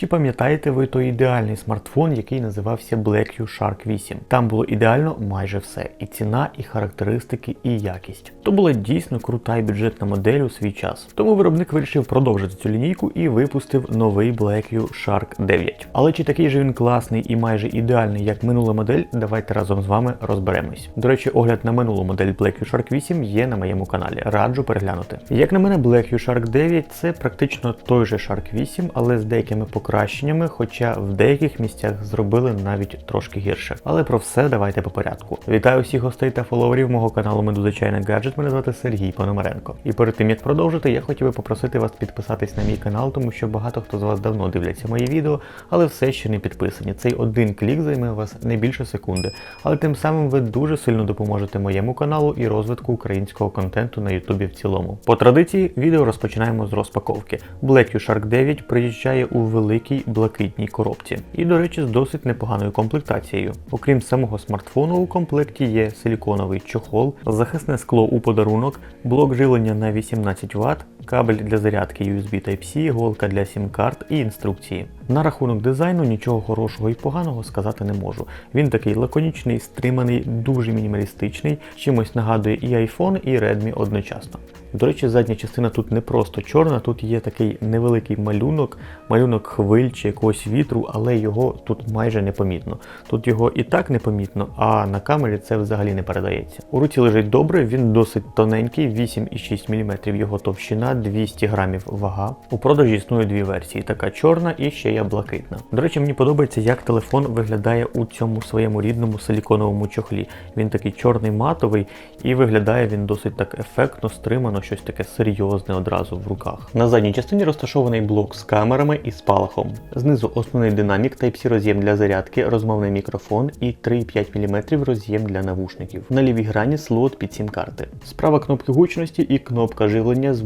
Чи пам'ятаєте ви той ідеальний смартфон, який називався BlackView Shark 8? Там було ідеально майже все: і ціна, і характеристики, і якість. То була дійсно крута і бюджетна модель у свій час. Тому виробник вирішив продовжити цю лінійку і випустив новий BlackView Shark 9. Але чи такий же він класний і майже ідеальний, як минула модель, давайте разом з вами розберемось. До речі, огляд на минулу модель BlackView Shark 8 є на моєму каналі. Раджу переглянути. Як на мене, BlackView Shark 9 це практично той же Shark 8, але з деякими покращеннями, хоча в деяких місцях зробили навіть трошки гірше. Але про все давайте по порядку. Вітаю всіх гостей та фоловерів мого каналу Медуза Гаджет. Мене звати Сергій Пономаренко. І перед тим як продовжити, я хотів би попросити вас підписатись на мій канал, тому що багато хто з вас давно дивляться мої відео, але все ще не підписані. Цей один клік займе у вас не більше секунди. Але тим самим ви дуже сильно допоможете моєму каналу і розвитку українського контенту на Ютубі в цілому. По традиції, відео розпочинаємо з розпаковки. BlackView Shark 9 приїжджає у великій блакитній коробці. І, до речі, з досить непоганою комплектацією. Окрім самого смартфону, у комплекті є силіконовий чохол, захисне скло у подарунок, блок живлення на 18 Вт, кабель для зарядки USB Type-C, голка для сім-карт і інструкції. На рахунок дизайну нічого хорошого і поганого сказати не можу. Він такий лаконічний, стриманий, дуже мінімалістичний, чимось нагадує і iPhone, і Redmi одночасно. До речі, задня частина тут не просто чорна, тут є такий невеликий малюнок, малюнок хвиль чи якогось вітру, але його тут майже не помітно. Тут його і так не помітно, а на камері це взагалі не передається. У руці лежить добре, він досить тоненький, 8,6 мм його товщина, 200 грамів вага. У продажі існує дві версії: така чорна і ще є блакитна. До речі, мені подобається, як телефон виглядає у цьому своєму рідному силіконовому чохлі. Він такий чорний матовий і виглядає він досить так ефектно, стримано, щось таке серйозне одразу в руках. На задній частині розташований блок з камерами і спалахом. Знизу основний динамік Type-C роз'єм для зарядки, розмовний мікрофон і 3,5 мм роз'єм для навушників. На лівій грані слот під сім-карти. Справа кнопки гучності і кнопка живлення з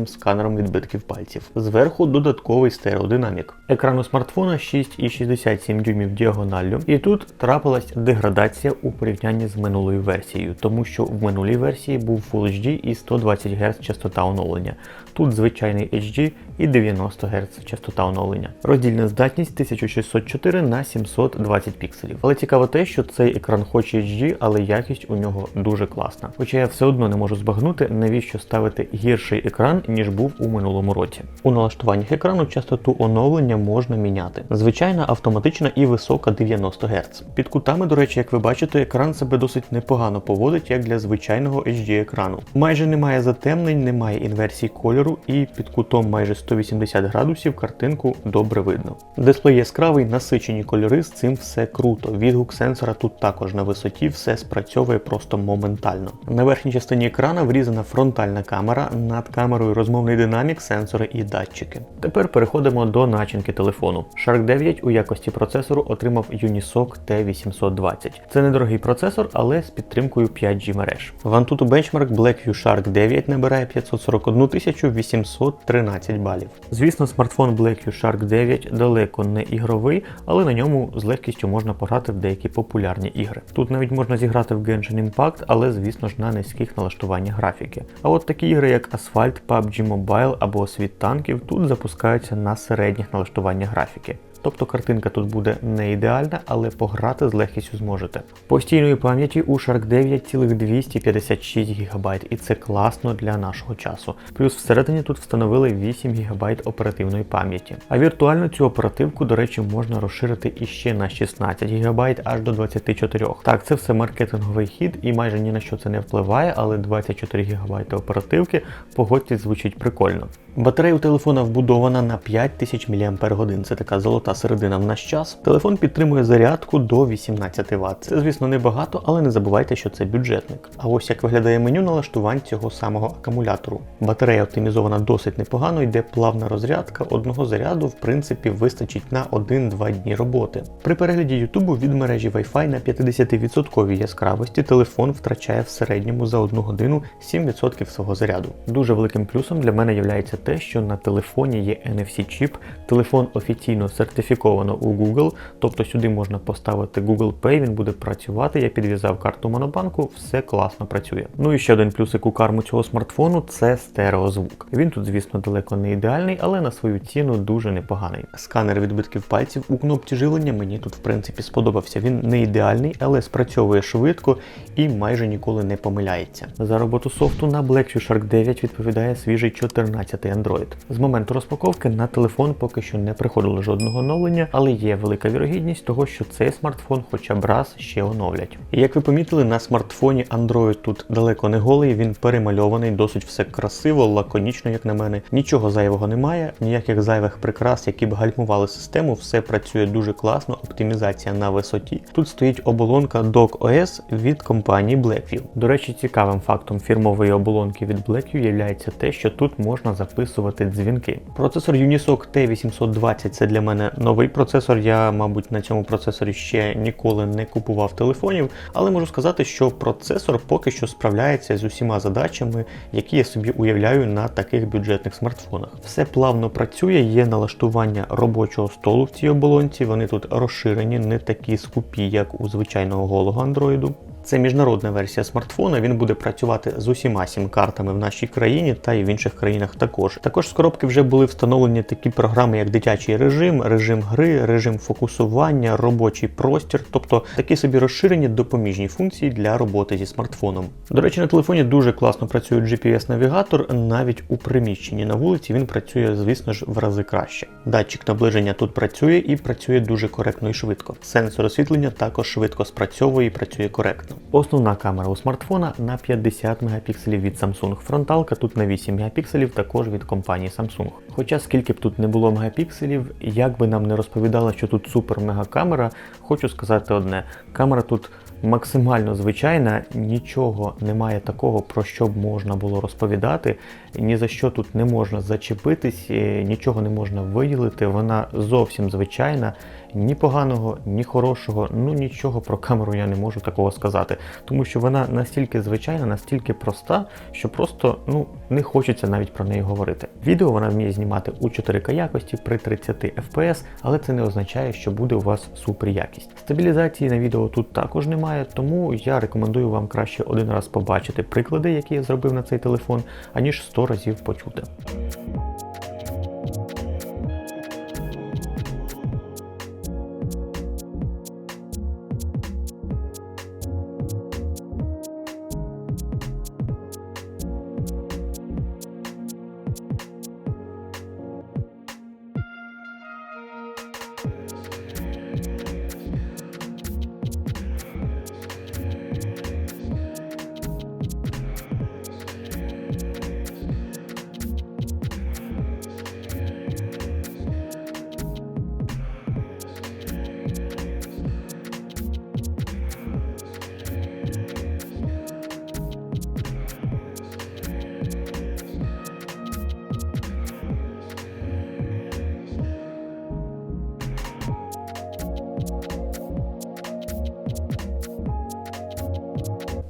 вбудованим сканером відбитків пальців. Зверху додатковий стереодинамік. Екран у смартфона 6,67 дюймів діагоналлю, і тут трапилась деградація у порівнянні з минулою версією, тому що в минулій версії був Full HD і 120 Гц частота оновлення. Тут звичайний HD і 90 Гц частота оновлення. Роздільна здатність 1604 на 720 пікселів. Але цікаво те, що цей екран хоч HD, але якість у нього дуже класна. Хоча я все одно не можу збагнути, навіщо ставити гірший екран, ніж був у минулому році. У налаштуваннях екрану частоту оновлення можна міняти. Звичайна, автоматична і висока 90 Гц. Під кутами, до речі, як ви бачите, екран себе досить непогано поводить, як для звичайного HD екрану. Майже немає затемнень, немає інверсії кольору, і під кутом майже 180 градусів картинку добре видно. Дисплей яскравий, насичені кольори, з цим все круто. Відгук сенсора тут також на висоті, все спрацьовує просто моментально. На верхній частині екрана врізана фронтальна камера, над камерою розмовний динамік, сенсори і датчики. Тепер переходимо до начинки телефону. Shark 9 у якості процесору отримав Unisoc T820. Це недорогий процесор, але з підтримкою 5G мереж. В Antutu Benchmark BlackView Shark 9 набирає 541 813 балів. Звісно, смартфон BlackView Shark 9 далеко не ігровий, але на ньому з легкістю можна пограти в деякі популярні ігри. Тут навіть можна зіграти в Genshin Impact, але звісно ж на низьких налаштуваннях графіки. А от такі ігри, як Asphalt, PUBG Mobile або Світ танків, тут запускаються на середніх налаштуваннях графіки. Тобто картинка тут буде не ідеальна, але пограти з легкістю зможете. Постійної пам'яті у Shark 9 цілих 256 ГБ, і це класно для нашого часу. Плюс всередині тут встановили 8 ГБ оперативної пам'яті. А віртуально цю оперативку, до речі, можна розширити іще на 16 ГБ аж до 24. Так, це все маркетинговий хід і майже ні на що це не впливає, але 24 ГБ оперативки, погодьтесь, звучить прикольно. Батарея у телефона вбудована на 5000 мАч. Це така золота середина в наш час. Телефон підтримує зарядку до 18 Вт. Це, звісно, небагато, але не забувайте, що це бюджетник. А ось як виглядає меню налаштувань цього самого акумулятору. Батарея оптимізована досить непогано, йде плавна розрядка. Одного заряду, в принципі, вистачить на 1-2 дні роботи. При перегляді Ютубу від мережі Wi-Fi на 50% яскравості телефон втрачає в середньому за 1 годину 7% свого заряду. Дуже великим плюсом для мене є те, що на телефоні є NFC-чіп, телефон офіційно сертифікований сертифіковано у Google, тобто сюди можна поставити Google Pay, він буде працювати. Я підв'язав карту Монобанку, все класно працює. Ну і ще один плюсик у карму цього смартфону це стереозвук. Він тут, звісно, далеко не ідеальний, але на свою ціну дуже непоганий. Сканер відбитків пальців у кнопці живлення мені тут в принципі сподобався. Він не ідеальний, але спрацьовує швидко і майже ніколи не помиляється. За роботу софту на Blackview Shark 9 відповідає свіжий 14 Android. З моменту розпаковки на телефон поки що не приходило жодного оновлення, але є велика вірогідність того, що цей смартфон хоча б раз ще оновлять. І як ви помітили, на смартфоні Android тут далеко не голий, він перемальований, досить все красиво, лаконічно, як на мене. Нічого зайвого немає, ніяких зайвих прикрас, які б гальмували систему, все працює дуже класно, оптимізація на висоті. Тут стоїть оболонка Dock OS від компанії Blackview. До речі, цікавим фактом фірмової оболонки від Blackview є те, що тут можна записувати дзвінки. Процесор Unisoc T820 це для мене новий процесор. Я, мабуть, на цьому процесорі ще ніколи не купував телефонів, але можу сказати, що процесор поки що справляється з усіма задачами, які я собі уявляю на таких бюджетних смартфонах. Все плавно працює, є налаштування робочого столу в цій оболонці. Вони тут розширені, не такі скупі, як у звичайного голого андроїду. Це міжнародна версія смартфона. Він буде працювати з усіма сім-картами в нашій країні та й в інших країнах також. Також з коробки вже були встановлені такі програми, як дитячий режим, режим гри, режим фокусування, робочий простір, тобто такі собі розширені допоміжні функції для роботи зі смартфоном. До речі, на телефоні дуже класно працює GPS-навігатор, навіть у приміщенні на вулиці він працює, звісно ж, в рази краще. Датчик наближення тут працює і працює дуже коректно і швидко. Сенсор освітлення також швидко спрацьовує і працює коректно. Основна камера у смартфона на 50 мегапікселів від Samsung. Фронталка тут на 8 мегапікселів, також від компанії Samsung. Хоча скільки б тут не було мегапікселів, як би нам не розповідали, що тут супер мега камера, хочу сказати одне: камера тут максимально звичайна, нічого немає такого, про що б можна було розповідати. Ні за що тут не можна зачепитись, е, нічого не можна виділити. Вона зовсім звичайна, ні поганого, ні хорошого, ну нічого про камеру я не можу такого сказати. Тому що вона настільки звичайна, настільки проста, що просто ну не хочеться навіть про неї говорити. Відео вона вміє знімати у 4К якості при 30 FPS, але це не означає, що буде у вас супер якість. Стабілізації на відео тут також немає, тому я рекомендую вам краще один раз побачити приклади, які я зробив на цей телефон, аніж 100 разів почути.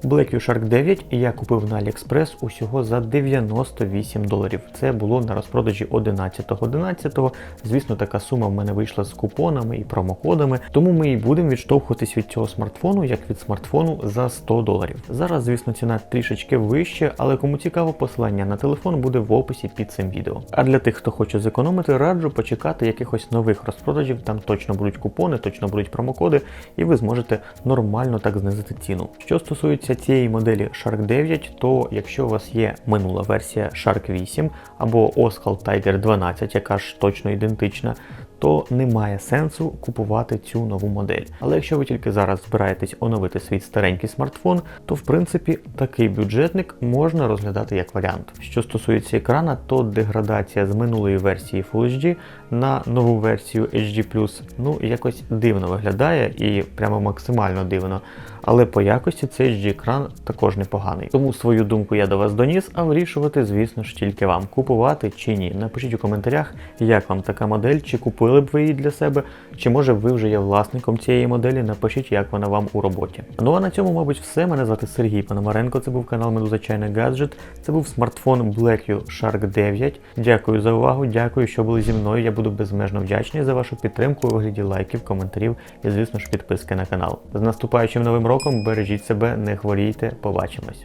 Blackview Shark 9 я купив на AliExpress усього за 98 доларів. Це було на розпродажі 11.11. Звісно, така сума в мене вийшла з купонами і промокодами, тому ми і будемо відштовхуватись від цього смартфону, як від смартфону за 100 доларів. Зараз, звісно, ціна трішечки вища, але кому цікаво, посилання на телефон буде в описі під цим відео. А для тих, хто хоче зекономити, раджу почекати якихось нових розпродажів. Там точно будуть купони, точно будуть промокоди, і ви зможете нормально так знизити ціну. Що стосується цієї моделі Shark 9, то якщо у вас є минула версія Shark 8 або Oscal Tiger 12, яка ж точно ідентична, то немає сенсу купувати цю нову модель. Але якщо ви тільки зараз збираєтесь оновити свій старенький смартфон, то в принципі такий бюджетник можна розглядати як варіант. Що стосується екрана, то деградація з минулої версії Full HD на нову версію HD ну якось дивно виглядає і прямо максимально дивно. Але по якості цей HD екран також непоганий. Тому свою думку я до вас доніс, а вирішувати, звісно ж, тільки вам купувати чи ні. Напишіть у коментарях, як вам така модель, чи купили б ви її для себе, чи може ви вже є власником цієї моделі. Напишіть, як вона вам у роботі. Ну а на цьому, мабуть, все. Мене звати Сергій Пономаренко. Це був канал Медуза Чайний Гаджет. Це був смартфон Blackview Shark 9. Дякую за увагу, дякую, що були зі мною. Я буду безмежно вдячний за вашу підтримку у вигляді лайків, коментарів і, звісно ж, підписки на канал. З наступаючим новим роком бережіть себе, не хворійте, побачимось.